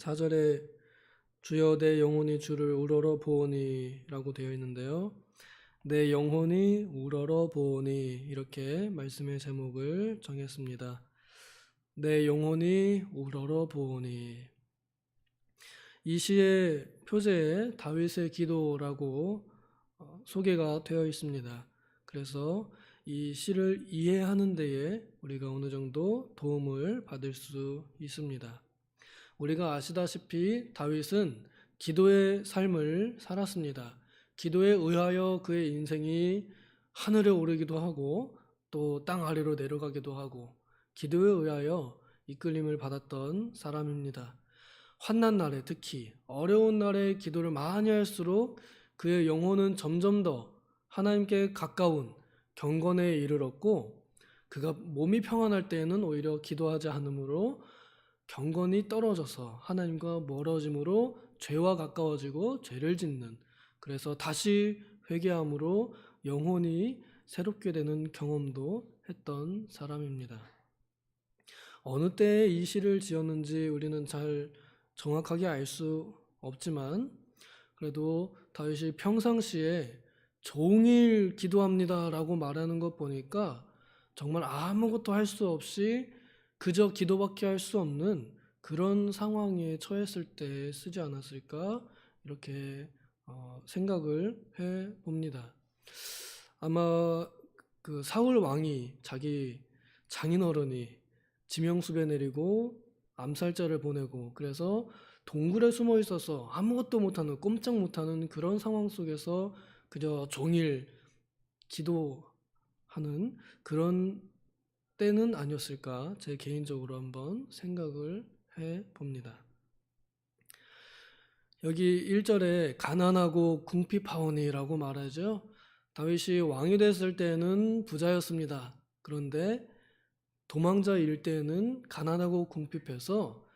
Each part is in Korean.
4절에 주여 내 영혼이 주를 우러러 보오니라고 되어 있는데요. 내 영혼이 우러러 보오니 이렇게 말씀의 제목을 정했습니다. 내 영혼이 우러러 보오니 이 시의 표제에 다윗의 기도라고 어, 소개가 되어 있습니다. 그래서 이 시를 이해하는 데에 우리가 어느 정도 도움을 받을 수 있습니다. 우리가 아시다시피 다윗은 기도의 삶을 살았습니다. 기도에 의하여 그의 인생이 하늘에 오르기도 하고 또 땅 아래로 내려가기도 하고 기도에 의하여 이끌림을 받았던 사람입니다. 환난 날에 특히 어려운 날에 기도를 많이 할수록 그의 영혼은 점점 더 하나님께 가까운 경건에 이르렀고 그가 몸이 평안할 때에는 오히려 기도하지 않으므로 경건이 떨어져서 하나님과 멀어짐으로 죄와 가까워지고 죄를 짓는 그래서 다시 회개함으로 영혼이 새롭게 되는 경험도 했던 사람입니다. 어느 때에 이 시를 지었는지 우리는 잘 정확하게 알 수 없지만 그래도 다윗이 평상시에 종일 기도합니다라고 말하는 것 보니까 정말 아무것도 할 수 없이 그저 기도밖에 할 수 없는 그런 상황에 처했을 때 쓰지 않았을까 이렇게 어, 생각을 해 봅니다. 아마 그 사울 왕이 자기 장인어른이 지명수배 내리고 암살자를 보내고 그래서 동굴에 숨어 있어서 아무것도 못하는 꼼짝 못하는 그런 상황 속에서 그저 종일 기도하는 그런 때는 아니었을까 제 개인적으로 한번 생각을 해 봅니다. 여기 1절에 가난하고 궁핍하오니라고 말하죠. 다윗이 왕이 됐을 때는 부자였습니다. 그런데 도망자일 때는 가난하고 궁핍해서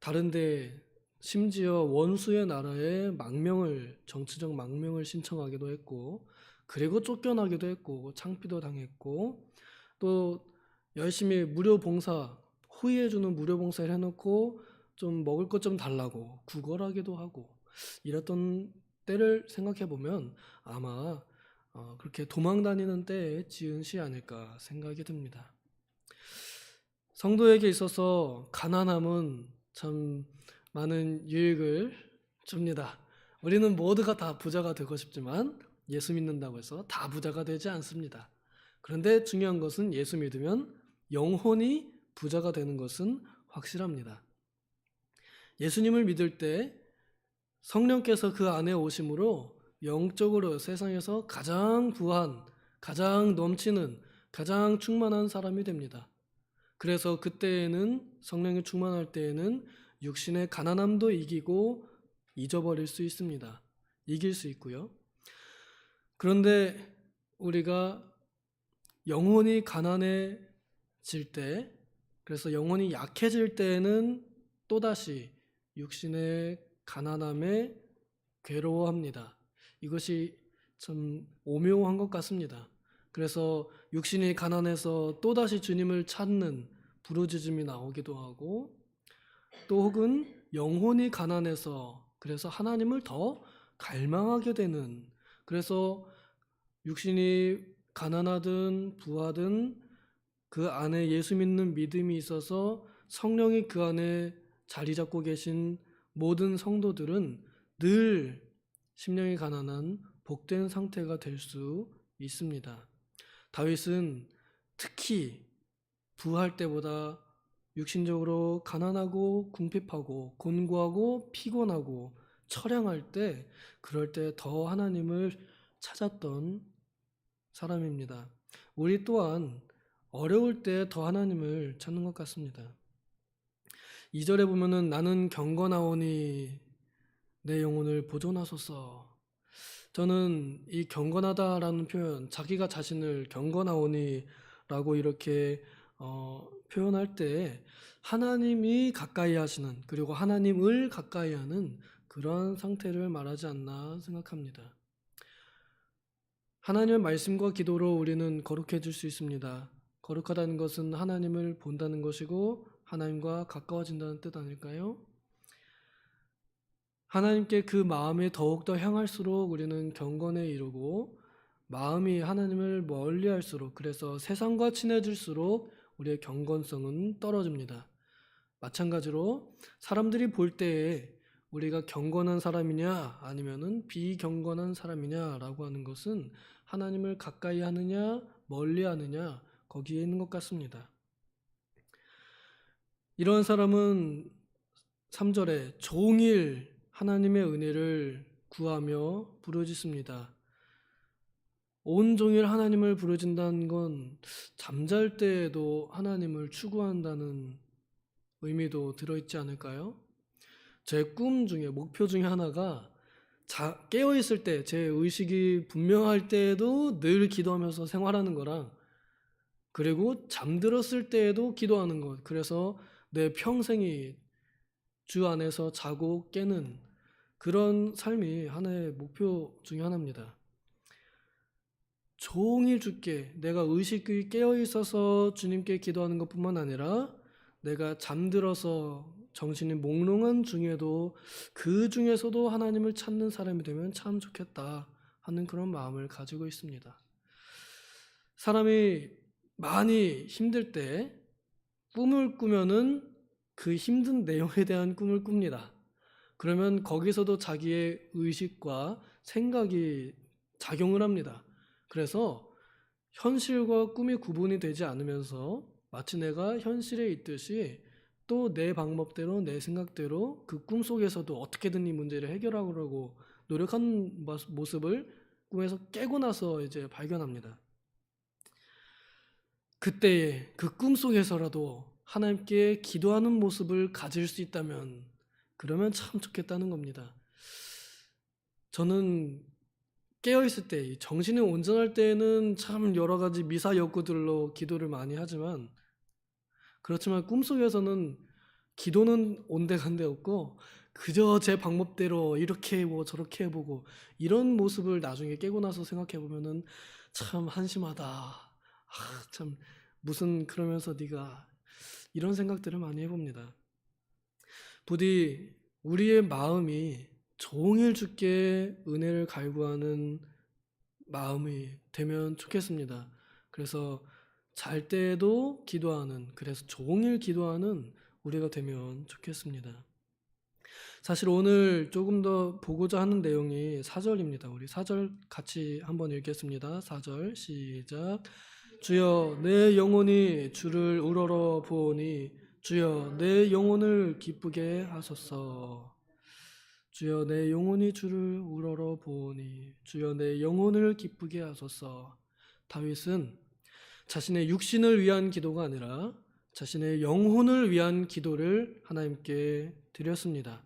다른데 심지어 원수의 나라에 망명을 정치적 망명을 신청하기도 했고 그리고 쫓겨나기도 했고 창피도 당했고 또 열심히 무료 봉사 호의해주는 무료 봉사를 해놓고 좀 먹을 것 좀 달라고 구걸하기도 하고 이랬던 때를 생각해 보면 아마 어, 그렇게 도망 다니는 때에 지은 시 아닐까 생각이 듭니다. 성도에게 있어서 가난함은 참 많은 유익을 줍니다. 우리는 모두가 다 부자가 되고 싶지만 예수 믿는다고 해서 다 부자가 되지 않습니다. 그런데 중요한 것은 예수 믿으면 영혼이 부자가 되는 것은 확실합니다. 예수님을 믿을 때 성령께서 그 안에 오심으로 영적으로 세상에서 가장 부한, 가장 넘치는, 가장 충만한 사람이 됩니다. 그래서 그때에는 성령이 충만할 때에는 육신의 가난함도 이기고 잊어버릴 수 있습니다. 이길 수 있고요. 그런데 우리가 영혼이 가난해질 때, 그래서 영혼이 약해질 때에는 또다시 육신의 가난함에 괴로워합니다. 이것이 참 오묘한 것 같습니다. 그래서 육신이 가난해서 또다시 주님을 찾는 부르짖음이 나오기도 하고 또 혹은 영혼이 가난해서 그래서 하나님을 더 갈망하게 되는 그래서 육신이 가난하든 부하든 그 안에 예수 믿는 믿음이 있어서 성령이 그 안에 자리 잡고 계신 모든 성도들은 늘 심령이 가난한 복된 상태가 될 수 있습니다. 다윗은 특히 부할 때보다 육신적으로 가난하고 궁핍하고 곤고하고 피곤하고 처량할 때 그럴 때 더 하나님을 찾았던 사람입니다. 우리 또한 어려울 때 더 하나님을 찾는 것 같습니다. 2절에 보면은 나는 경건하오니 내 영혼을 보존하소서. 저는 이 경건하다라는 표현, 자기가 자신을 경건하오니라고 이렇게 어, 표현할 때 하나님이 가까이 하시는 그리고 하나님을 가까이 하는 그러한 상태를 말하지 않나 생각합니다. 하나님의 말씀과 기도로 우리는 거룩해질 수 있습니다. 거룩하다는 것은 하나님을 본다는 것이고 하나님과 가까워진다는 뜻 아닐까요? 하나님께 그 마음이 더욱더 향할수록 우리는 경건에 이르고 마음이 하나님을 멀리 할수록 그래서 세상과 친해질수록 우리의 경건성은 떨어집니다. 마찬가지로 사람들이 볼 때에 우리가 경건한 사람이냐 아니면은 비경건한 사람이냐라고 하는 것은 하나님을 가까이 하느냐 멀리 하느냐 거기에 있는 것 같습니다. 이런 사람은 3절에 종일 하나님의 은혜를 구하며 부르짖습니다. 온종일 하나님을 부르짖는다는 건 잠잘 때에도 하나님을 추구한다는 의미도 들어있지 않을까요? 제 꿈 중에 목표 중에 하나가 자, 깨어 있을 때 제 의식이 분명할 때에도 늘 기도하면서 생활하는 거랑 그리고 잠들었을 때에도 기도하는 것. 그래서 내 평생이 주 안에서 자고 깨는 그런 삶이 하나의 목표 중에 하나입니다. 종일 주께 내가 의식이 깨어 있어서 주님께 기도하는 것뿐만 아니라 내가 잠들어서 정신이 몽롱한 중에도 그 중에서도 하나님을 찾는 사람이 되면 참 좋겠다 하는 그런 마음을 가지고 있습니다. 사람이 많이 힘들 때 꿈을 꾸면은 그 힘든 내용에 대한 꿈을 꿉니다. 그러면 거기서도 자기의 의식과 생각이 작용을 합니다. 그래서 현실과 꿈이 구분이 되지 않으면서 마치 내가 현실에 있듯이 또 내 방법대로 내 생각대로 그 꿈 속에서도 어떻게든 이 문제를 해결하려고 노력하는 모습을 꿈에서 깨고 나서 이제 발견합니다. 그때에 그꿈 속에서라도 하나님께 기도하는 모습을 가질 수 있다면 그러면 참 좋겠다는 겁니다. 저는 깨어 있을 때, 정신이 온전할 때는 참 여러 가지 미사 여구들로 기도를 많이 하지만 그렇지만 꿈속에서는 기도는 온데간데 없고 그저 제 방법대로 이렇게 해보고 저렇게 해보고 이런 모습을 나중에 깨고 나서 생각해 보면은 참 한심하다. 아, 참 무슨 그러면서 네가 이런 생각들을 많이 해봅니다. 부디 우리의 마음이 종일 주께 은혜를 갈구하는 마음이 되면 좋겠습니다. 그래서 잘 때에도 기도하는, 그래서 종일 기도하는 우리가 되면 좋겠습니다. 사실 오늘 조금 더 보고자 하는 내용이 4절입니다. 우리 4절 같이 한번 읽겠습니다. 4절 시작. 주여 내 영혼이 주를 우러러 보니 주여 내 영혼을 기쁘게 하소서. 주여 내 영혼이 주를 우러러 보니 주여 내 영혼을 기쁘게 하소서. 다윗은 자신의 육신을 위한 기도가 아니라 자신의 영혼을 위한 기도를 하나님께 드렸습니다.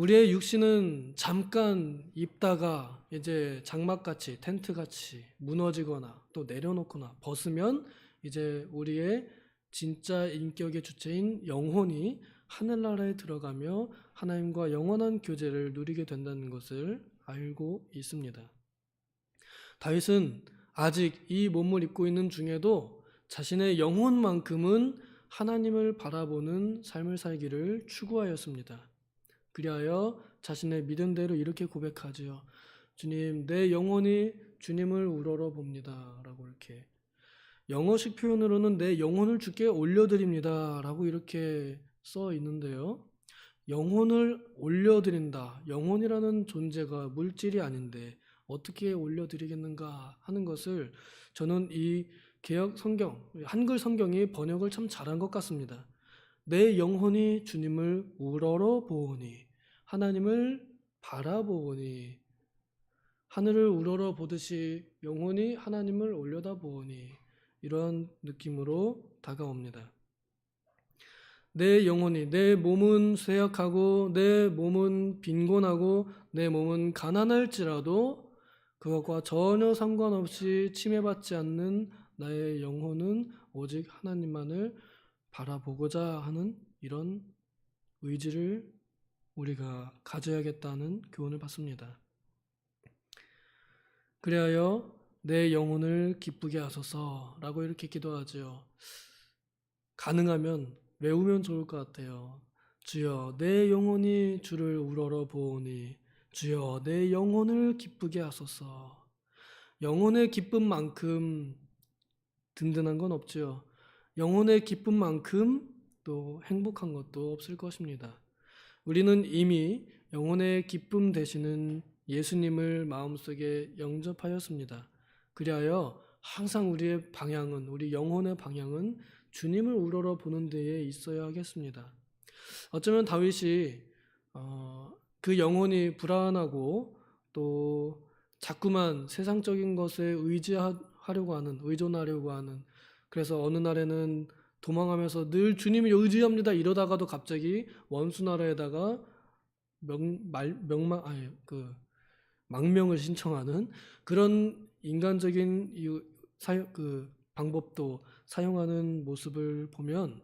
우리의 육신은 잠깐 입다가 이제 장막같이 텐트같이 무너지거나 또 내려놓거나 벗으면 이제 우리의 진짜 인격의 주체인 영혼이 하늘나라에 들어가며 하나님과 영원한 교제를 누리게 된다는 것을 알고 있습니다. 다윗은 아직 이 몸을 입고 있는 중에도 자신의 영혼만큼은 하나님을 바라보는 삶을 살기를 추구하였습니다. 그리하여 자신의 믿음대로 이렇게 고백하지요. 주님, 내 영혼이 주님을 우러러 봅니다. 라고 이렇게. 영어식 표현으로는 내 영혼을 주께 올려드립니다. 라고 이렇게 써 있는데요. 영혼을 올려드린다. 영혼이라는 존재가 물질이 아닌데 어떻게 올려드리겠는가 하는 것을 저는 이 개혁 성경, 한글 성경이 번역을 참 잘한 것 같습니다. 내 영혼이 주님을 우러러 보오니 하나님을 바라보오니 하늘을 우러러 보듯이 영혼이 하나님을 올려다 보오니 이런 느낌으로 다가옵니다. 내 영혼이 내 몸은 쇠약하고 내 몸은 빈곤하고 내 몸은 가난할지라도 그것과 전혀 상관없이 침해받지 않는 나의 영혼은 오직 하나님만을 바라보고자 하는 이런 의지를 우리가 가져야겠다는 교훈을 받습니다. 그리하여 내 영혼을 기쁘게 하소서라고 이렇게 기도하지요. 가능하면 외우면 좋을 것 같아요. 주여 내 영혼이 주를 우러러 보오니 주여 내 영혼을 기쁘게 하소서. 영혼의 기쁨만큼 든든한 건 없지요. 영혼의 기쁨만큼 또 행복한 것도 없을 것입니다. 우리는 이미 영혼의 기쁨 되시는 예수님을 마음속에 영접하였습니다. 그리하여 항상 우리의 방향은 우리 영혼의 방향은 주님을 우러러 보는 데에 있어야 하겠습니다. 어쩌면 다윗이 어, 그 영혼이 불안하고 또 자꾸만 세상적인 것에 의지하려고 하는 의존하려고 하는 그래서 어느 날에는 도망하면서 늘 주님을 의지합니다 이러다가도 갑자기 원수 나라에다가 명, 말, 명망 아니 그 망명을 신청하는 그런 인간적인 이 사용 그 방법도 사용하는 모습을 보면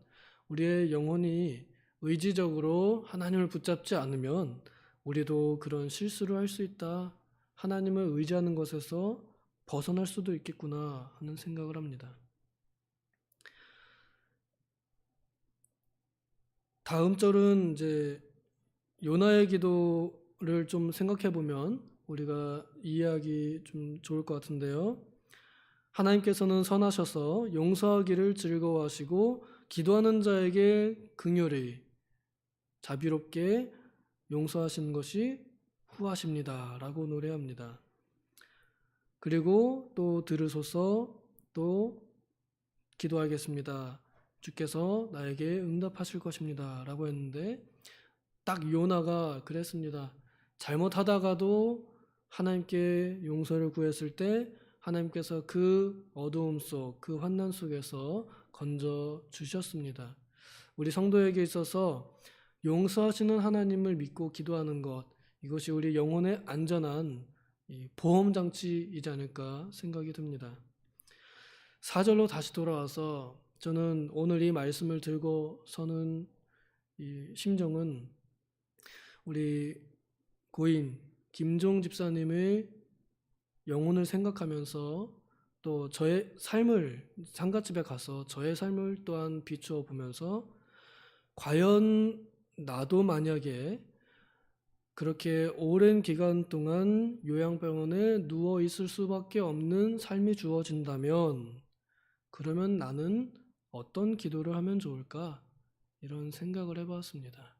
우리의 영혼이 의지적으로 하나님을 붙잡지 않으면 우리도 그런 실수를 할 수 있다. 하나님을 의지하는 것에서 벗어날 수도 있겠구나 하는 생각을 합니다. 다음 절은 이제 요나의 기도를 좀 생각해 보면 우리가 이해하기 좀 좋을 것 같은데요. 하나님께서는 선하셔서 용서하기를 즐거워하시고 기도하는 자에게 긍휼히 자비롭게 용서하시는 것이 후하십니다라고 노래합니다. 그리고 또 들으소서 또 기도하겠습니다. 주께서 나에게 응답하실 것입니다 라고 했는데 딱 요나가 그랬습니다. 잘못하다가도 하나님께 용서를 구했을 때 하나님께서 그 어두움 속, 그 환난 속에서 건져 주셨습니다. 우리 성도에게 있어서 용서하시는 하나님을 믿고 기도하는 것, 이것이 우리 영혼의 안전한 보험 장치이지 않을까 생각이 듭니다. 사절로 다시 돌아와서 저는 오늘 이 말씀을 들고 서는 이 심정은 우리 고인 김종 집사님의 영혼을 생각하면서 또 저의 삶을 상가집에 가서 저의 삶을 또한 비추어 보면서 과연 나도 만약에 그렇게 오랜 기간 동안 요양병원에 누워 있을 수밖에 없는 삶이 주어진다면 그러면 나는 어떤 기도를 하면 좋을까? 이런 생각을 해봤습니다.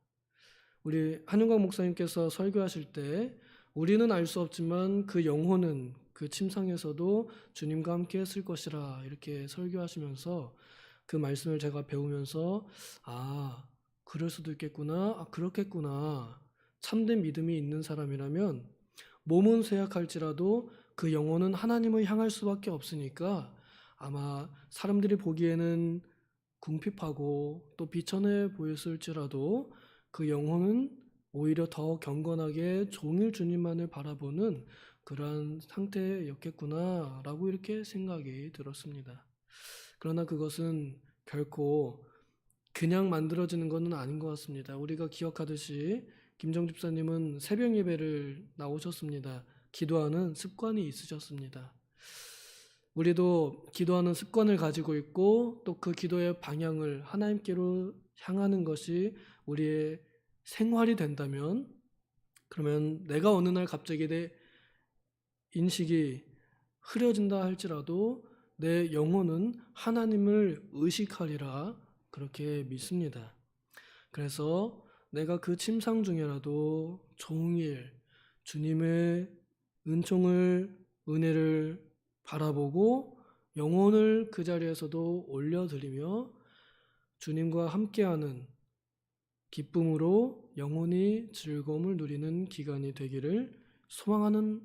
우리 한윤광 목사님께서 설교하실 때 우리는 알 수 없지만 그 영혼은 그 침상에서도 주님과 함께 했을 것이라 이렇게 설교하시면서 그 말씀을 제가 배우면서 아 그럴 수도 있겠구나 아 그렇겠구나 참된 믿음이 있는 사람이라면 몸은 쇠약할지라도 그 영혼은 하나님을 향할 수밖에 없으니까 아마 사람들이 보기에는 궁핍하고 또 비천해 보였을지라도 그 영혼은 오히려 더 경건하게 종일 주님만을 바라보는 그러한 상태였겠구나라고 이렇게 생각이 들었습니다. 그러나 그것은 결코 그냥 만들어지는 것은 아닌 것 같습니다. 우리가 기억하듯이 김정 집사님은 새벽 예배를 나오셨습니다. 기도하는 습관이 있으셨습니다. 우리도 기도하는 습관을 가지고 있고 또 그 기도의 방향을 하나님께로 향하는 것이 우리의 생활이 된다면 그러면 내가 어느 날 갑자기 내 인식이 흐려진다 할지라도 내 영혼은 하나님을 의식하리라 그렇게 믿습니다. 그래서 내가 그 침상 중에라도 종일 주님의 은총을 은혜를 바라보고 영혼을 그 자리에서도 올려드리며 주님과 함께하는 기쁨으로 영혼이 즐거움을 누리는 기간이 되기를 소망하는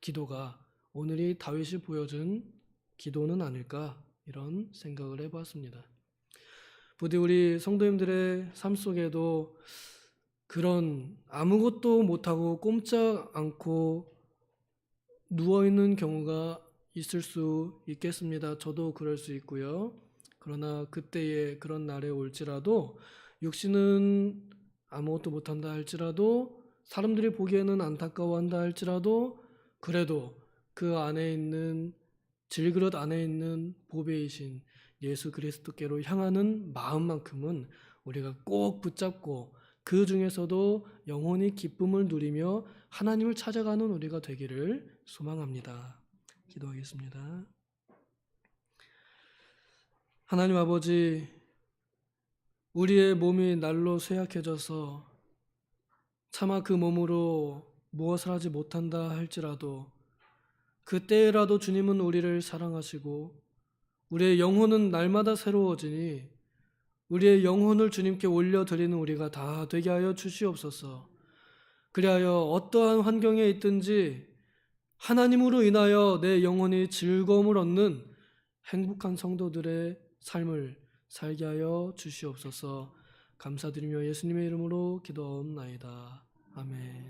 기도가 오늘이 다윗이 보여준 기도는 아닐까 이런 생각을 해보았습니다. 부디 우리 성도님들의 삶 속에도 그런 아무것도 못하고 꼼짝 않고 누워있는 경우가 있을 수 있겠습니다. 저도 그럴 수 있고요. 그러나 그때에 그런 날에 올지라도 육신은 아무것도 못한다 할지라도 사람들이 보기에는 안타까워한다 할지라도 그래도 그 안에 있는 질그릇 안에 있는 보배이신 예수 그리스도께로 향하는 마음만큼은 우리가 꼭 붙잡고 그 중에서도 영혼이 기쁨을 누리며 하나님을 찾아가는 우리가 되기를 소망합니다. 기도하겠습니다. 하나님 아버지, 우리의 몸이 날로 쇠약해져서 차마 그 몸으로 무엇을 하지 못한다 할지라도 그때라도 주님은 우리를 사랑하시고 우리의 영혼은 날마다 새로워지니 우리의 영혼을 주님께 올려드리는 우리가 다 되게 하여 주시옵소서. 그리하여 어떠한 환경에 있든지 하나님으로 인하여 내 영혼이 즐거움을 얻는 행복한 성도들의 삶을 살게 하여 주시옵소서. 감사드리며 예수님의 이름으로 기도하옵나이다. 아멘.